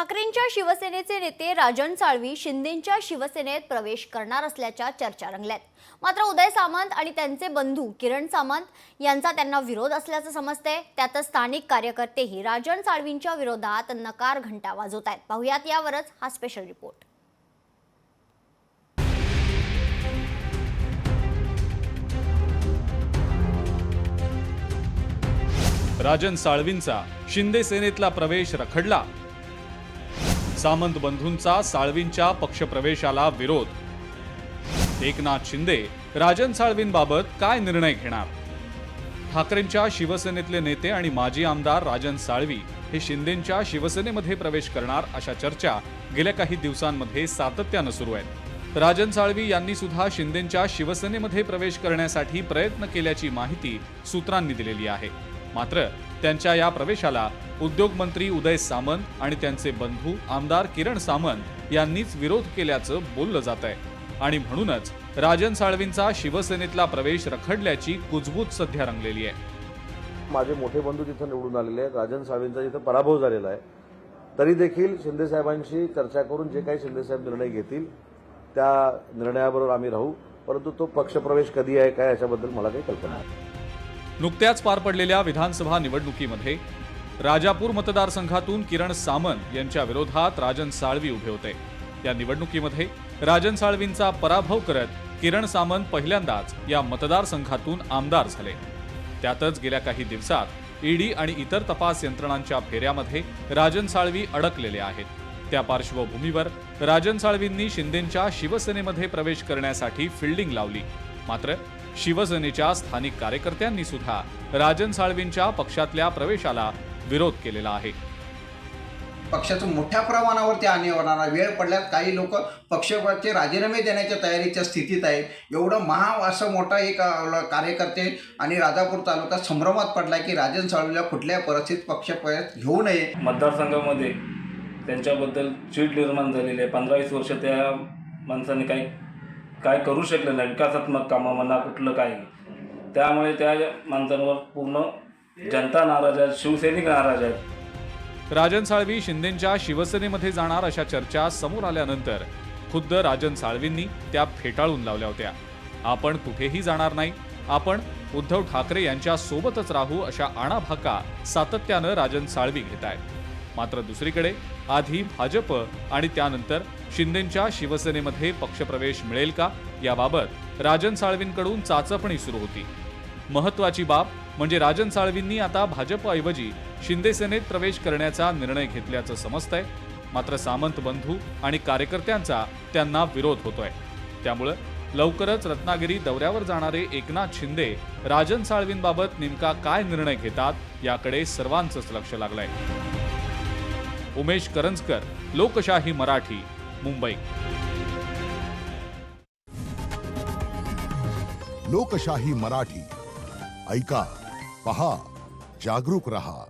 ठाकरेंच्या शिवसेनेचे नेते राजन साळवी शिंदेंच्या शिवसेनेत प्रवेश करणार असल्याच्या चर्चा रंगल्यात. मात्र उदय सामंत आणि त्यांचे बंधू किरण सामंत यांचा त्यांना विरोध असल्याचं समजतंय. त्यातच स्थानिक कार्यकर्तेही राजन साळवींच्या विरोधात नकार घंटा वाजवत आहेत पाहुयात यावरच हा स्पेशल रिपोर्ट राजन साळवींचा शिंदे सेनेतला प्रवेश रखडला. सामंत बंधूंचा साळवींच्या पक्षप्रवेशाला विरोध. एकनाथ शिंदे राजन साळवींबाबत काय निर्णय घेणार? ठाकरेंच्या शिवसेनेतले नेते आणि माजी आमदार राजन साळवी हे शिंदेंच्या शिवसेनेमध्ये प्रवेश करणार अशा चर्चा गेल्या काही दिवसांमध्ये सातत्यानं सुरू आहेत. राजन साळवी यांनी सुद्धा शिंदेंच्या शिवसेनेमध्ये प्रवेश करण्यासाठी प्रयत्न केल्याची माहिती सूत्रांनी दिलेली आहे. मात्र त्यांच्या या प्रवेशाला उद्योगमंत्री उदय सामंत आणि त्यांचे बंधू आमदार किरण सामंत यांनीच विरोध केल्याचं बोललं जात आहे. आणि म्हणूनच राजन साळवींचा शिवसेनेतला प्रवेश रखडल्याची कुजबूज सध्या रंगलेली आहे. माझे मोठे बंधू तिथं निवडून आलेले आहेत. राजन साळवींचा जिथं पराभव झालेला आहे तरी देखील शिंदेसाहेबांशी चर्चा करून जे काही शिंदेसाहेब निर्णय घेतील त्या निर्णयाबरोबर आम्ही राहू. परंतु तो पक्षप्रवेश कधी आहे काय याच्याबद्दल मला काही कल्पना नाही. नुकत्याच पार पडलेल्या विधानसभा निवडणुकीमध्ये राजापूर मतदारसंघातून किरण सामंत यांच्या विरोधात राजन साळवी उभे होते. या निवडणुकीमध्ये राजन साळवींचा पराभव करत किरण सामंत पहिल्यांदाच या मतदारसंघातून आमदार झाले. त्यातच गेल्या काही दिवसात ईडी आणि इतर तपास यंत्रणांच्या फेऱ्यामध्ये राजन साळवी अडकलेले आहेत. त्या पार्श्वभूमीवर राजन साळवींनी शिंदेंच्या शिवसेनेमध्ये प्रवेश करण्यासाठी फिल्डिंग लावली. मात्र शिवसेनेच्या स्थानिक कार्यकर्त्यांनी सुद्धा राजन साळवींच्या पक्षातल्या प्रवेशाला विरोध केलेला आहे. पक्षाचं मोठ्या प्रमाणावरती आणि होणारा वेळ पडल्यात. काही लोक पक्षाचे राजीनामे देण्याच्या तयारीच्या स्थितीत आहे एवढं महा असं मोठा एक कार्यकर्ते आणि राजापूर तालुका संभ्रमात पडला की राजन साळवीला कुठल्याही परिस्थितीत पक्षप्रवेश घेऊ नये? मतदारसंघामध्ये त्यांच्याबद्दल चीड निर्माण झालेली आहे. पंधरा वीस वर्ष त्या माणसाने काही काय करू शकले नाही विकासात्मक कामं म्हणा कुठलं काही. त्यामुळे त्या माणसांवर पूर्ण जनता नाराज आहे शिवसैनिक नाराज आहेत. राजन साळवी शिंदेंच्या शिवसेनेमध्ये जाणार अशा चर्चा समोर आल्यानंतर खुद्द राजन साळवींनी त्या फेटाळून लावल्या होत्या. आपण कुठेही जाणार नाही आपण उद्धव ठाकरे यांच्या सोबतच राहू अशा आणाभाका सातत्यानं राजन साळवी घेत आहेत मात्र दुसरीकडे आधी भाजप आणि त्यानंतर शिंदेंच्या शिवसेनेमध्ये पक्षप्रवेश मिळेल का? याबाबत राजन साळवींकडून चाचपणी सुरू होती. महत्वाची बाब म्हणजे राजन साळवींनी आता भाजपऐवजी शिंदेसेनेत प्रवेश करण्याचा निर्णय घेतल्याचं समजतंय. मात्र सामंत बंधू आणि कार्यकर्त्यांचा त्यांना विरोध होतोय. त्यामुळं लवकरच रत्नागिरी दौऱ्यावर जाणारे एकनाथ शिंदे राजन साळवींबाबत नेमका काय निर्णय घेतात याकडे सर्वांचंच लक्ष लागलंय. उमेश करंजकर लोकशाही मराठी मुंबई. लोकशाही मराठी. ऐका पहा जागरूक रहा.